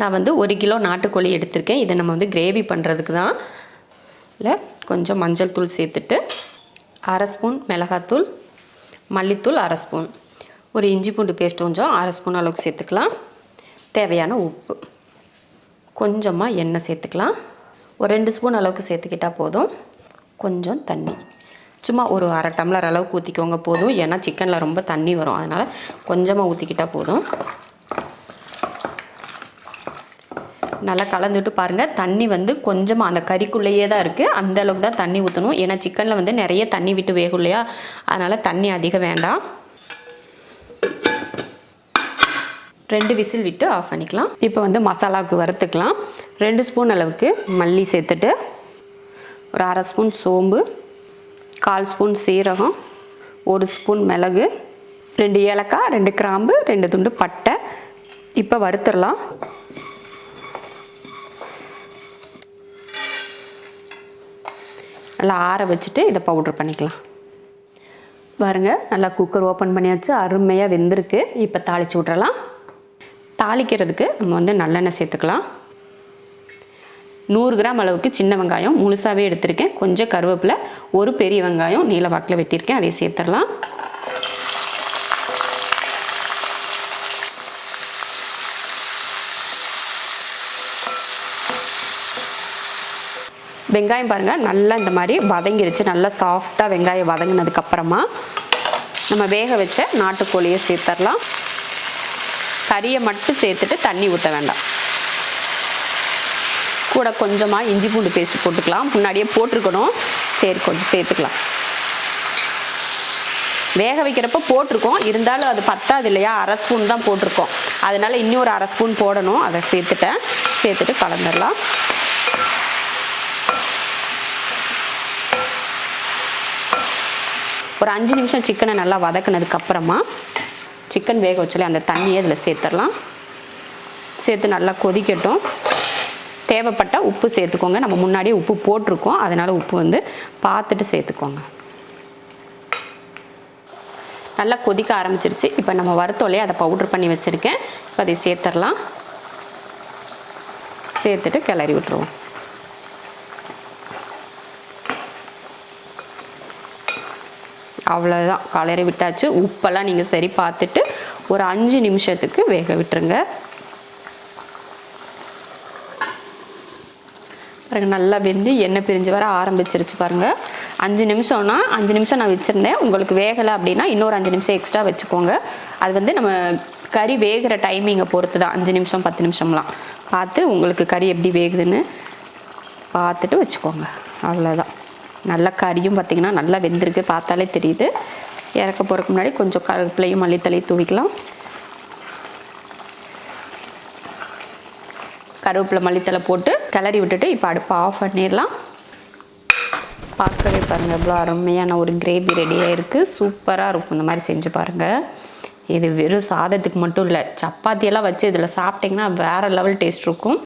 நான் வந்து ஒரு கிலோ நாட்டுக்கோழி எடுத்திருக்கேன். இதை நம்ம வந்து கிரேவி பண்ணுறதுக்கு தான். இல்லை கொஞ்சம் மஞ்சள் தூள் சேர்த்துட்டு அரை ஸ்பூன் மிளகாத்தூள் மல்லித்தூள் அரை ஸ்பூன். ஒரு இஞ்சி பூண்டு பேஸ்ட் கொஞ்சம் அரை ஸ்பூன் அளவுக்கு சேர்த்துக்கலாம். தேவையான உப்பு. கொஞ்சமாக எண்ணெய் சேர்த்துக்கலாம். ஒரு ரெண்டு ஸ்பூன் அளவுக்கு சேர்த்துக்கிட்டால் போதும். கொஞ்சம் தண்ணி. சும்மா ஒரு அரை டம்ளர் அளவுக்கு ஊற்றிக்கோங்க போதும். ஏன்னா சிக்கனில் ரொம்ப தண்ணி வரும். அதனால் கொஞ்சமாக ஊற்றிக்கிட்டால் போதும். நல்லா கலந்துட்டு பாருங்கள் தண்ணி வந்து கொஞ்சமாக அந்த கறிக்குள்ளேயே தான் இருக்குது அந்த அளவுக்கு தான் தண்ணி ஊற்றணும் ஏன்னா சிக்கனில் வந்து நிறைய தண்ணி விட்டு வேகும் இல்லையா? அதனால் தண்ணி அதிகம் வேண்டாம். ரெண்டு விசில் விட்டு ஆஃப் பண்ணிக்கலாம். இப்போ வந்து மசாலாவுக்கு வறுத்துக்கலாம். ரெண்டு ஸ்பூன் அளவுக்கு மல்லி சேர்த்துட்டு ஒரு அரை ஸ்பூன் சோம்பு கால் ஸ்பூன் சீரகம் ஒரு ஸ்பூன் மிளகு ரெண்டு ஏலக்காய் ரெண்டு கிராம்பு ரெண்டு துண்டு பட்டை. இப்போ வறுத்துடலாம். நல்லா ஆற வச்சுட்டு இதை பவுட்ரு பண்ணிக்கலாம். பாருங்கள் நல்லா குக்கர் ஓப்பன் பண்ணியாச்சு. அருமையாக வெந்திருக்கு. இப்போ தாளித்து விட்றலாம் தாளிக்கிறதுக்கு நம்ம வந்து நல்லெண்ணெய் சேர்த்துக்கலாம். நூறு கிராம் அளவுக்கு சின்ன வெங்காயம் முழுசாகவே எடுத்திருக்கேன். கொஞ்சம் கருவேப்பிலை ஒரு பெரிய வெங்காயம் நீல வாக்கில் வெட்டியிருக்கேன். அதை சேர்த்துடலாம். வெங்காயம் பாருங்கள் நல்லா இந்த மாதிரி வதங்கிருச்சு. நல்லா சாஃப்டாக வெங்காயம் வதங்கினதுக்கப்புறமா நம்ம வேக வச்ச நாட்டுக்கோழியை சேர்த்துடலாம் கறியை மட்டும் சேர்த்துட்டு தண்ணி ஊற்ற வேண்டாம். கூட கொஞ்சமாக இஞ்சி பூண்டு பேஸ்ட் போட்டுக்கலாம். முன்னாடியே போட்டிருக்கணும். சரி கொஞ்சம் சேர்த்துக்கலாம். வேக வைக்கிறப்ப போட்டிருக்கோம். இருந்தாலும் அது பத்தாது இல்லையா? அரை ஸ்பூன் தான் போட்டிருக்கோம். அதனால ஒரு அரை ஸ்பூன் போடணும். அதை சேர்த்துட்டேன். சேர்த்துட்டு கலந்துடலாம் ஒரு அஞ்சு நிமிஷம் சிக்கனை நல்லா வதக்குனதுக்கப்புறமா சிக்கன் வேக வச்சாலே அந்த தண்ணியை இதில் சேர்த்துடலாம். சேர்த்து நல்லா கொதிக்கட்டும். தேவைப்பட்ட உப்பு சேர்த்துக்கோங்க. நம்ம முன்னாடியே உப்பு போட்டிருக்கோம். அதனால் உப்பு வந்து பார்த்துட்டு சேர்த்துக்கோங்க. நல்லா கொதிக்க ஆரம்பிச்சிருச்சு. இப்போ நம்ம வறுத்தோலையே அதை பவுட்ரு பண்ணி வச்சுருக்கேன். இப்போ அதை சேர்த்துடலாம். சேர்த்துட்டு கிளறி விட்டுருவோம். அவ்வளோதான் கலரி விட்டாச்சு. உப்பெல்லாம் நீங்கள் சரி பார்த்துட்டு ஒரு அஞ்சு நிமிஷத்துக்கு வேக விட்டுருங்க. பாருங்க நல்லா வெந்து எண்ணெய் பிரிஞ்சு வர ஆரம்பிச்சிருச்சு பாருங்கள் அஞ்சு நிமிஷம்னா அஞ்சு நிமிஷம் நான் வச்சுருந்தேன். உங்களுக்கு வேகலை அப்படின்னா இன்னொரு அஞ்சு நிமிஷம் எக்ஸ்ட்ரா வச்சுக்கோங்க. அது வந்து நம்ம கறி வேகிற டைமிங்கை பொறுத்து தான். அஞ்சு நிமிஷம் பத்து நிமிஷம்லாம். பார்த்து உங்களுக்கு கறி எப்படி வேகுதுன்னு பார்த்துட்டு வச்சுக்கோங்க. அவ்வளோதான் நல்ல கறியும் பார்த்திங்கன்னா நல்லா வெந்திருக்கு பார்த்தாலே தெரியுது. இறக்க போகிறதுக்கு முன்னாடி கொஞ்சம் கருப்பிலையும் மல்லித்தலையும் தூவிக்கலாம். கருவேப்பிலை மல்லித்தலை போட்டு கிளறி விட்டுட்டு இப்போ அடுப்பை ஆஃப் பண்ணிடலாம். பார்க்கவே பாருங்கள் எவ்வளோ அருமையான ஒரு கிரேவி ரெடியாக இருக்குது சூப்பராக இருக்கும் இந்த மாதிரி செஞ்சு பாருங்கள் இது வெறும் சாதத்துக்கு மட்டும் இல்லை சப்பாத்தியெல்லாம் வச்சு இதில் சாப்பிட்டிங்கன்னா வேறு லெவல் டேஸ்ட் இருக்கும்.